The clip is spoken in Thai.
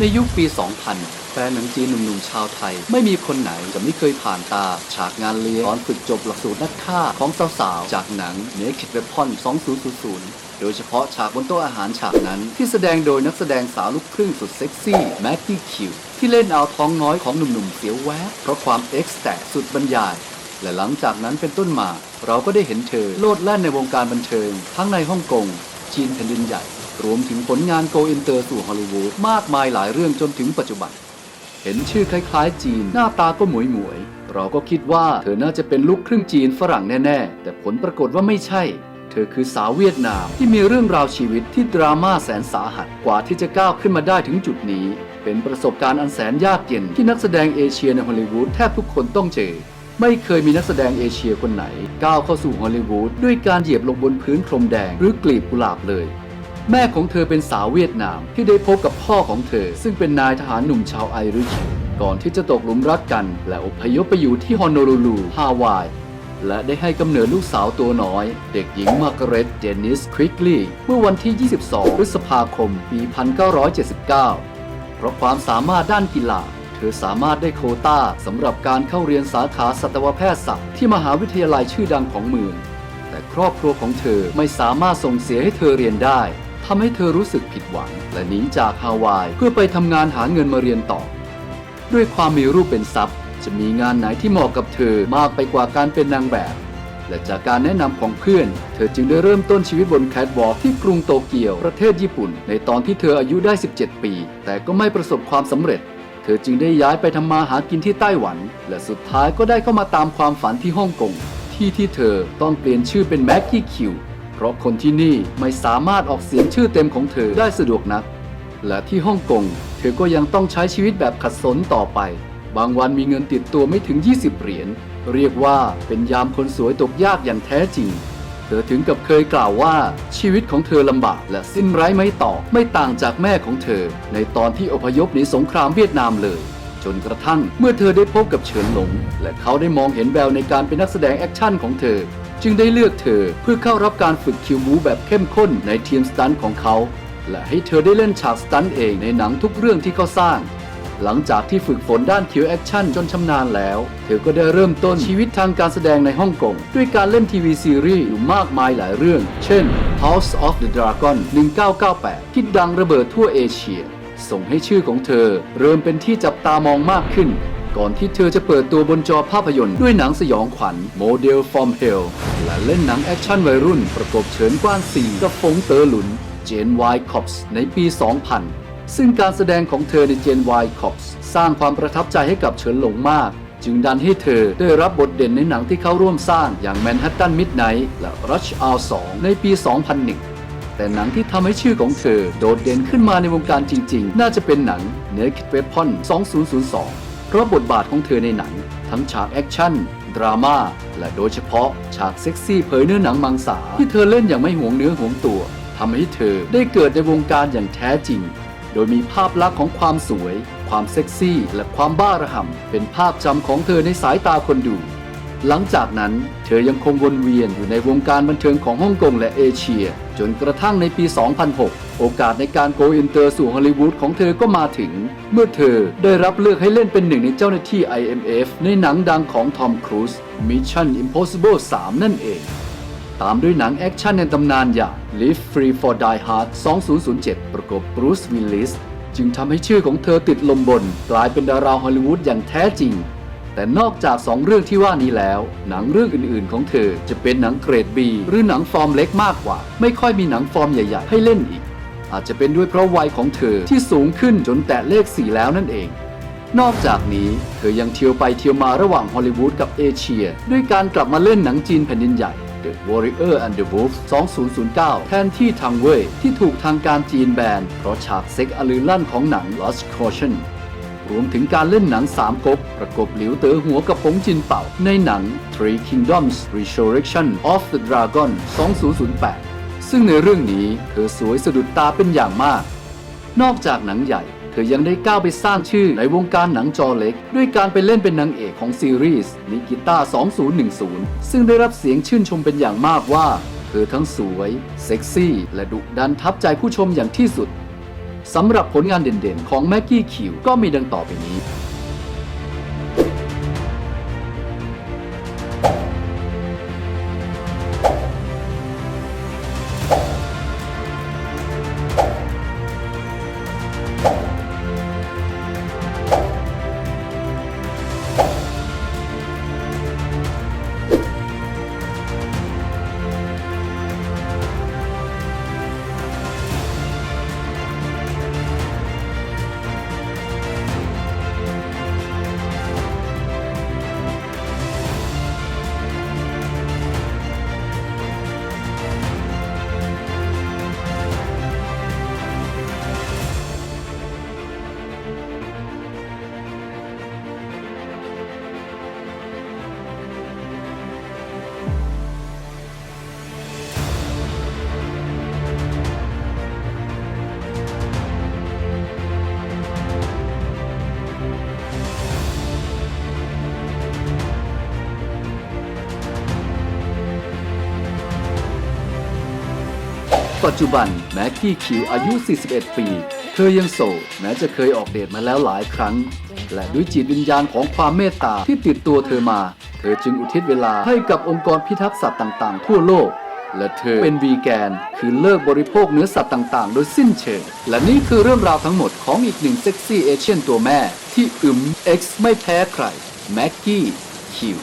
ในยุคปี 2000 แฟนหนังจีนหนุ่มๆชาวไทย ไม่มีคนไหนจะไม่เคยผ่านตา ฉากงานเลี้ยงตอนฝึกจบหลักสูตรนักฆ่าของสาวๆ จากหนัง Naked Weapon 2000โดยเฉพาะฉากบนโต๊ะอาหารฉากนั้น ที่แสดงโดยนักแสดงสาวลูกครึ่งสุดเซ็กซี่แม็กกี้คิวที่เล่นเอาท้องน้อยของหนุ่มๆเสียวแวบเพราะความเอ็กซ์แตกสุดบรรยาย และหลังจากนั้นเป็นต้นมา เราก็ได้เห็นเธอ โลดแล่นในวงการบันเทิง ทั้งในฮ่องกง จีนแผ่นดินใหญ่ รวมถึงผลงานโกอินเตอร์สู่ฮอลลีวูดมากมายหลายเรื่องจนถึงปัจจุบัน เห็นชื่อคล้ายๆ จีน หน้าตาก็หมวยหมวยๆเราก็คิดว่าเธอน่าจะเป็นลูกครึ่งจีนฝรั่งแน่ๆ แต่ผลปรากฏว่าไม่ใช่ เธอคือสาวเวียดนามที่มีเรื่องราวชีวิตที่ดราม่าแสนสาหัสกว่าที่จะก้าวขึ้นมาได้ถึงจุดนี้ เป็นประสบการณ์อันแสนยากเย็นที่นักแสดงเอเชียในฮอลลีวูดแทบทุกคนต้องเจอไม่เคยมีนักแสดงเอเชียคนไหน ก้าวเข้าสู่ฮอลลีวูดด้วยการเหยียบลงบนพื้นพรมแดงหรือกลีบกุหลาบเลย แม่ของเธอเป็นสาวเวียดนามที่ได้พบกับพ่อของเธอ ซึ่งเป็นนายทหารหนุ่มชาวไอริช ก่อนที่จะตกหลุมรักกัน และอพยพไปอยู่ที่ฮอนโนลูลูฮาวาย และได้ให้กำเนิดลูกสาวตัวน้อย เด็กหญิงมาร์กาเร็ตเดนิสคริกลีย์เมื่อวันที่ 22 พฤษภาคม ปี 1979 เพราะความสามารถด้านกีฬาเธอสามารถได้โควต้าสำหรับการเข้าเรียนสาขาสัตวแพทยศาสตร์ที่มหาวิทยาลัยชื่อดังของเมืองแต่ครอบครัวของเธอไม่สามารถส่งเสียให้เธอเรียนได้ ทำให้เธอรู้สึกผิดหวัง และหนีจากฮาวายเพื่อไปทำงานหาเงินมาเรียนต่อ ด้วยความมีรูปเป็นทรัพย์ จะมีงานไหนที่เหมาะกับเธอมากไปกว่าการเป็นนางแบบ และจากการแนะนำของเพื่อน เธอจึงได้เริ่มต้นชีวิตบนแคทวอล์กที่กรุงโตเกียวประเทศญี่ปุ่น ในตอนที่เธออายุได้ 17 ปี แต่ก็ไม่ประสบความสำเร็จเธอจึงได้ย้ายไปทำมาหากินที่ไต้หวัน และสุดท้ายก็ได้เข้ามาตามความฝันที่ฮ่องกงที่ที่เธอต้องเปลี่ยนชื่อเป็นแม็กกี้คิว เพราะคนที่นี่ไม่สามารถออกเสียงชื่อเต็มของเธอได้สะดวกนัก และที่ฮ่องกงเธอก็ยังต้องใช้ชีวิตแบบขัดสนต่อไป บางวันมีเงินติดตัวไม่ถึง 20 เหรียญ เรียกว่าเป็นยามคนสวยตกยากอย่างแท้จริง เธอถึงกับเคยกล่าวว่าชีวิตของเธอลำบากและสิ้นไร้ไม้ต่อไม่ต่างจากแม่ของเธอ ในตอนที่อพยพหนีสงครามเวียดนามเลยจนกระทั่งเมื่อเธอได้พบกับเฉินหลง และเขาได้มองเห็นแววในการเป็นนักแสดงแอคชั่นของเธอ จึงได้เลือกเธอเพื่อเข้ารับการฝึกคิวบูแบบเข้มข้นในทีมสตันของเขา และให้เธอได้เล่นฉากสตันเองในหนังทุกเรื่องที่เขาสร้าง หลังจากที่ฝึกฝนด้านคิวแอคชั่นจนชำนาญแล้ว เธอก็ได้เริ่มต้นชีวิตทางการแสดงในฮ่องกงด้วยการเล่นทีวีซีรีส์อยู่มากมายหลายเรื่อง เช่น House of the Dragon 1998 ที่ดังระเบิดทั่วเอเชีย ส่งให้ชื่อของเธอเริ่มเป็นที่จับตามองมากขึ้น ก่อนที่เธอจะเปิดตัวบนจอภาพยนตร์ด้วยหนังสยองขวัญโมเดล From Hell และเล่นหนังแอคชั่นวัยรุ่นประกบเฉินกว้านซีกับฟงเตอหลุนเจนวายคอปส์ในปี 2000 ซึ่งการแสดงของเธอในเจนวายคอปส์สร้างความประทับใจให้กับเฉินหลงมาก จึงดันให้เธอได้รับบทเด่นในหนังที่เขาร่วมสร้างอย่างแมนฮัตตันมิดไนท์และ Rush Hour 2ในปี 2001แต่หนังที่ทำให้ชื่อของเธอ โดดเด่นขึ้นมาในวงการจริงๆ น่าจะเป็นหนัง Naked Weapon 2002 ราะบทบาทของเธอในหนัง ทั้งฉากแอคชั่น ดราม่า และโดยเฉพาะฉากเซ็กซี่เผยเนื้อหนังมังสา ที่เธอเล่นอย่างไม่หวงเนื้อหวงตัวทำให้เธอได้เกิดในวงการอย่างแท้จริง โดยมีภาพลักษณ์ของความสวย ความเซ็กซี่ และความบ้าระห่ำเป็นภาพจำของเธอในสายตาคนดู หลังจากนั้นเธอยังคงวนเวียนอยู่ในวงการบันเทิงของฮ่องกงและเอเชีย จนกระทั่งในปี 2006 โอกาสในการโกอินเตอร์สู่ฮอลลีวูดของเธอก็มาถึง เมื่อเธอได้รับเลือกให้เล่นเป็นหนึ่งในเจ้าหน้าที่ IMF ในหนังดังของทอมครูซ Mission Impossible 3 นั่นเอง ตามด้วยหนังแอคชั่นในตำนานอย่าง Live Free for Die Hard 2007 ประกบบรูซวิลลิสจึงทำให้ชื่อของเธอติดลมบน กลายเป็นดาราฮอลลีวูดอย่างแท้จริง แต่นอกจากสองเรื่องที่ว่านี้แล้ว หนังเรื่องอื่น ๆ ของเธอจะเป็นหนังเกรด B หรือหนังฟอร์มเล็กมากกว่า ไม่ค่อยมีหนังฟอร์มใหญ่ ๆ ให้เล่นอีก อาจจะเป็นด้วยเพราะวัยของเธอที่สูงขึ้นจนแตะเลขสี่แล้วนั่นเอง นอกจากนี้เธอยังเที่ยวไปเที่ยวมาระหว่างฮอลลีวูดกับเอเชีย ด้วยการกลับมาเล่นหนังจีนแผ่นดินใหญ่ The Warrior and the Wolf 2009 แทนที่ทางเว่ยที่ถูกทางการจีนแบน เพราะฉากเซ็กอลือลั่นของหนัง Lost Caution รวมถึงการเล่นหนังสามก๊กประกบหลิวเต๋อหัวกับผงจินเป่า ในหนัง Three Kingdoms Resurrection of the Dragon 2008 ซึ่งในเรื่องนี้เธอสวยสะดุดตาเป็นอย่างมาก นอกจากหนังใหญ่ เธอยังได้ก้าวไปสร้างชื่อในวงการหนังจอเล็ก ด้วยการไปเล่นเป็นนางเอกของซีรีส์นิกิต้า2010 ซึ่งได้รับเสียงชื่นชมเป็นอย่างมากว่า เธอทั้งสวย เซ็กซี่ และดุดันทับใจผู้ชมอย่างที่สุด สำหรับผลงานเด่นๆ ของแม็กกี้คิวก็มีดังต่อไปนี้ ปัจจุบันแม็กกี้คิวอายุ 41 ปี เธอยังโสดแม้จะเคยออกเดทมาแล้วหลายครั้ง และด้วยจิตวิญญาณของความเมตตาที่ติดตัวเธอมา เธอจึงอุทิศเวลาให้กับองค์กรพิทักษ์สัตว์ต่างๆ ทั่วโลก และเธอเป็นวีแกน คือเลิกบริโภคเนื้อสัตว์ต่างๆ โดยสิ้นเชิง และนี่คือเรื่องราวทั้งหมดของอีกหนึ่งเซ็กซี่เอเชียนตัวแม่ ที่อึม X ไม่แพ้ใครแม็กกี้คิว